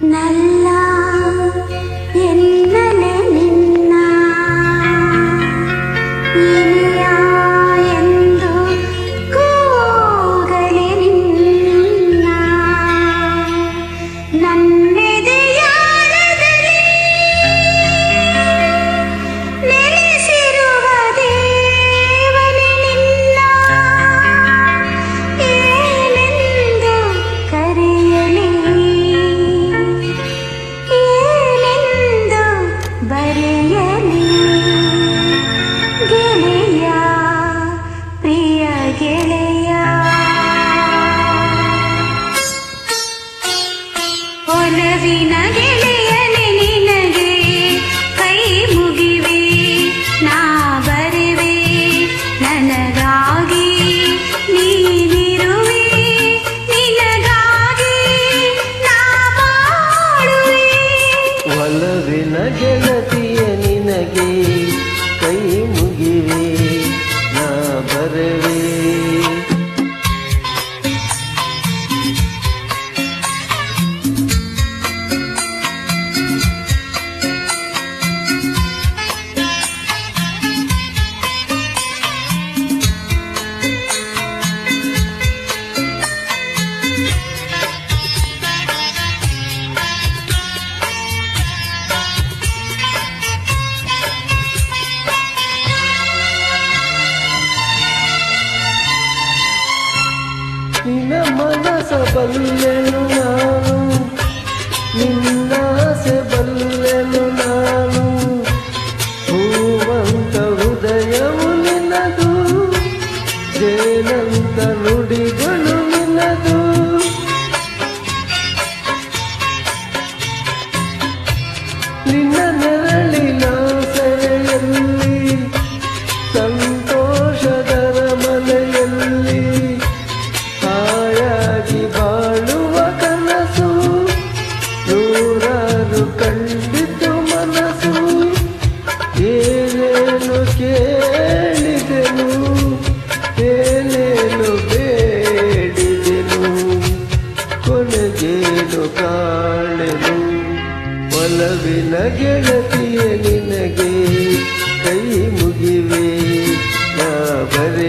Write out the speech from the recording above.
难。ನಿನ್ನ ಮನಸ ಬಲ್ಲೆನು ನಾನು ನಿನ್ನ ನನ್ನ ಗೆಳತಿಯ ನಿನಗೆ ಕೈ ಮುಗಿವೆ ನಾ ಬರೆ